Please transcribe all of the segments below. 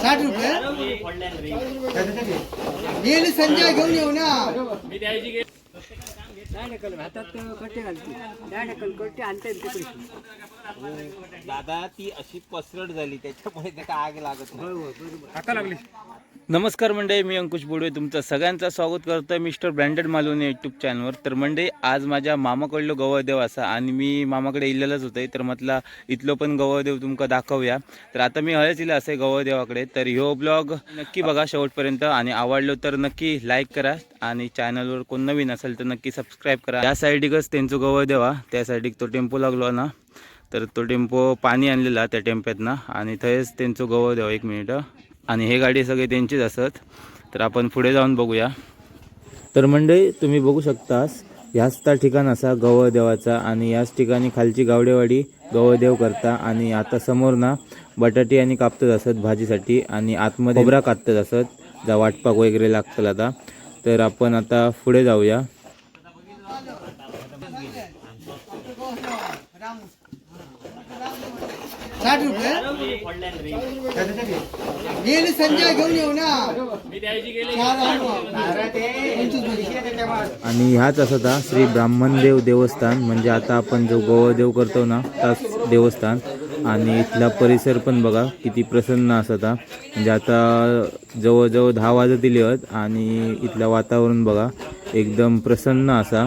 साठ रुपये? येईल संजय घेऊन येऊ ना. दादा ती अशी पसरट झाली त्याच्यामुळे त्याला आग लागत नाही. हाका लागली. नमस्कार मंडळी मी अंकुश बोडवे तुमचं सगळ्यांचं स्वागत करतो मिस्टर ब्रँडेड मालवणी यूट्यूब चॅनलवर तर मंडळी आज माझ्या मामाकडलो गवळदेव असा आणि मी मामाकडे इल्लेलाच होतं तर म्हटलं इथलं पण गवळदेव तुमका दाखवूया. तर आता मी हळच इला असे गवळदेवाकडे तर ह्यो ब्लॉग नक्की बघा शेवटपर्यंत आणि आवडलो तर नक्की लाईक करा आणि चॅनलवर कोण नवीन असेल तर नक्की सबस्क्राईब करा. या साईडीकच त्यांचं गवळदेवा त्या साईडीक तो टेम्पो लागलो ना तर तो टेम्पो पाणी आणलेला त्या टेम्प्यातनं आणि थंयच त्यांचं गवळदेव एक मिनिट. आणि हे गाडी सगळे त्यांचीच असत. तर आपण पुढे जाऊन बघूया. तर मंडळी तुम्ही बघू शकतास ह्याच त्या ठिकाण असा गवळदेवाचा आणि याच ठिकाणी खालची गावडेवाडी गवळदेव करता आणि आता समोर ना बटाटी आणि कापतच असत भाजीसाठी आणि आतमध्ये खोबरा कापतच असत. जा वाटपाक वगैरे लागतं आता. तर आपण आता पुढे जाऊया. साठ रुपये येईल संजय घेऊन येऊ ना. आणि ह्याच असं हा श्री ब्राह्मणदेव देवस्थान म्हणजे आता आपण जो गोवदेव करतो ना त्याच देवस्थान. आणि इथला परिसर पण बघा किती प्रसन्न असा हा म्हणजे आता जवळजवळ दहा वाजत दिले आहेत आणि इथलं वातावरण बघा एकदम प्रसन्न असा.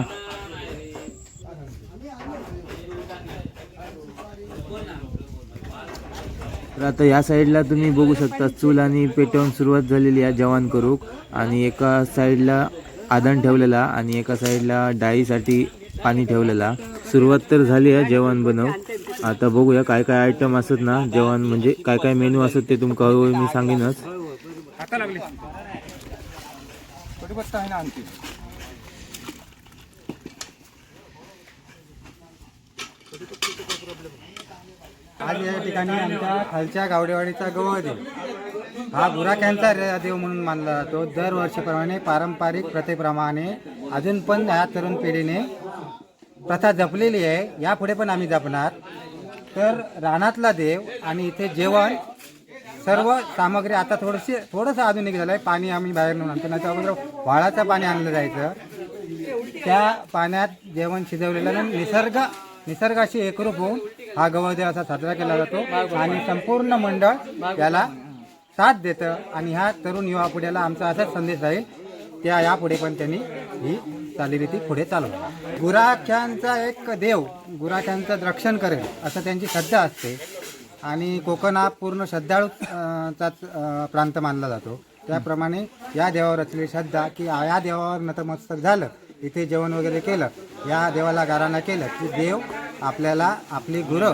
तर आता या साईडला तुम्ही बघू शकता चूल आणि पेटवून सुरुवात झालेली आहे जेवण करूक. आणि एका साईडला आदण ठेवलेला आणि एका साईडला डाळीसाठी पाणी ठेवलेला सुरुवात तर झाली आहे जेवण बनव. आता बघूया काय काय आयटम असत ना जेवण म्हणजे काय काय मेनू असत ते तुमका हळूहळू मी सांगेनच हाका लागली कढीपत्ता आहे ना आणखी आज या ठिकाणी आमच्या खालच्या गावडेवाडीचा गवळदेव हा गुराख्यांचा देव म्हणून मानला जातो. दरवर्षीप्रमाणे पारंपरिक प्रथेप्रमाणे अजून पण ह्या तरुण पिढीने प्रथा जपलेली आहे. यापुढे पण आम्ही जपणार. तर रानातला देव आणि इथे जेवण सर्व सामग्री आता थोडीशी थोडंसं आधुनिक झालं आहे पाणी आम्ही बाहेरून आणतो. नाही अगोदर व्हाळाचं पाणी आणलं जायचं. त्या पाण्यात जेवण शिजवलेलं आणि निसर्ग निसर्गाशी एकरूप होऊन हा गवळदेव असा साजरा केला जातो. आणि संपूर्ण मंडळ याला साथ देतं आणि ह्या तरुण युवा पिढीला आमचा असाच संदेश राहील. त्या यापुढे पण त्यांनी ही चालीरीती पुढे चालवली गुराख्यांचा एक देव गुराख्यांचं रक्षण करेल असं त्यांची श्रद्धा असते. आणि कोकण हा पूर्ण श्रद्धाळू चाच प्रांत मानला जातो. त्याप्रमाणे या देवावर असलेली श्रद्धा की या देवावर नतमस्तक झालं इथे जेवण वगैरे केलं या देवाला गाराणा केलं की देव आपल्याला आपली गुरं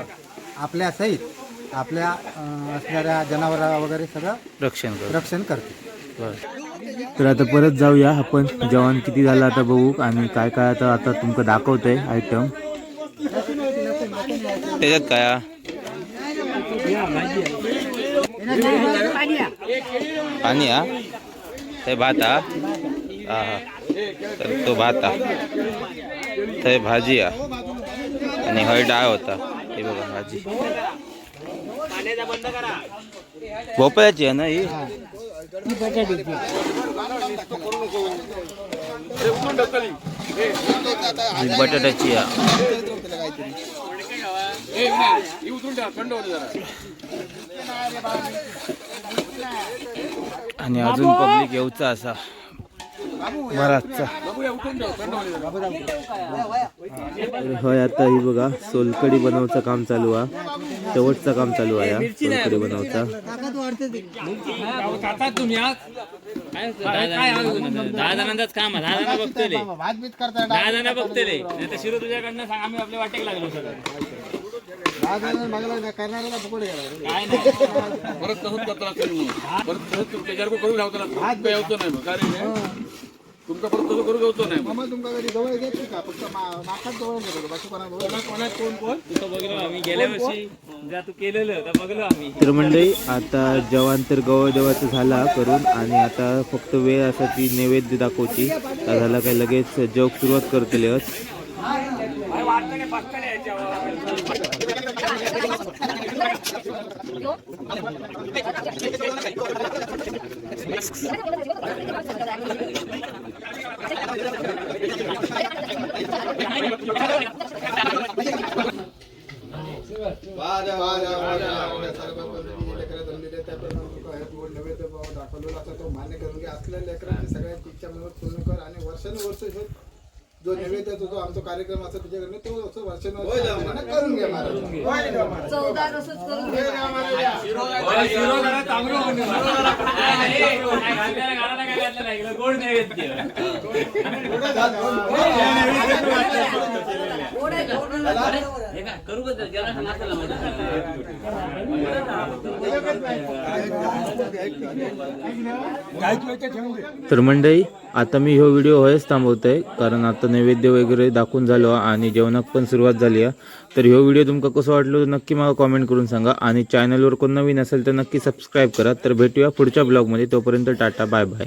आपल्या सहित आपल्या अं, असणाऱ्या जनावरा वगैरे सगळं रक्षण करू रक्षण करते. तर आता परत जाऊया आपण. जेवण किती झालं आता बघू. आणि काय काय आता आता तुमका दाखवतंय आयटम त्याच्यात काय? हा? पाणी हा? ते भात हा? हा हा तर तो भात. हा थंय भाजी हा आणि हय डाळ होता. हे बघा भाजी. भोपळ्याची आहे ना ही? ही बटाट्याची आहे आणि अजून पब्लिक येऊचा असा. तर होय आता ही बघा सोलकडी बनवचं काम चालू आहे. शेवटचं काम चालू आहे हा, सोलकडी बनवचा काम आहे. दहा जण बघतले शिरो तुझ्याकडनं आम्ही आपल्या वाटेक लागलो सगळं. परत तसंच करताना परत तसंच त्याच्यावर करून हात यावतो नाही. मग कारण हे, तुमका परत तसं करू घ्यावतो नाही. मग. कोणात कोण कोण? तुझं बघलो आम्ही. गेल्या वर्षी तू केलेलं तर बघलो आम्ही. तर मंडळी आता जवान तर गवळदेवाचं झाला करून आणि आता फक्त वेळ असा ती नैवेद्य दाखवची. आता झाला काय लगेच जग सुरुवात करतले तो मान्य करून घे आणि सगळ्या सगळ्यांची इच्छा पूर्ण कर आणि वर्षानुवर्ष हे जो नैवेद्य जो आमचा कार्यक्रम असतो तुझ्याकडनं तो असं वर्षानुवर्ष करून घ्या महाराज चौदा रसच करून घे. हे करू? जरा. तर मंडळी आता मी ह्यो व्हिडिओ होयच थांबवतो आहे कारण आता नैवेद्य वगैरे दाखवून झालो आणि जेवणाक पण सुरुवात झाली आहे. तर ह्यो व्हिडिओ तुमका कसं वाटलो तर नक्की मला कॉमेंट करून सांगा आणि चॅनलवर कोण नवीन असेल तर नक्की सबस्क्राईब करा. तर भेटूया पुढच्या ब्लॉगमध्ये तोपर्यंत टाटा बाय बाय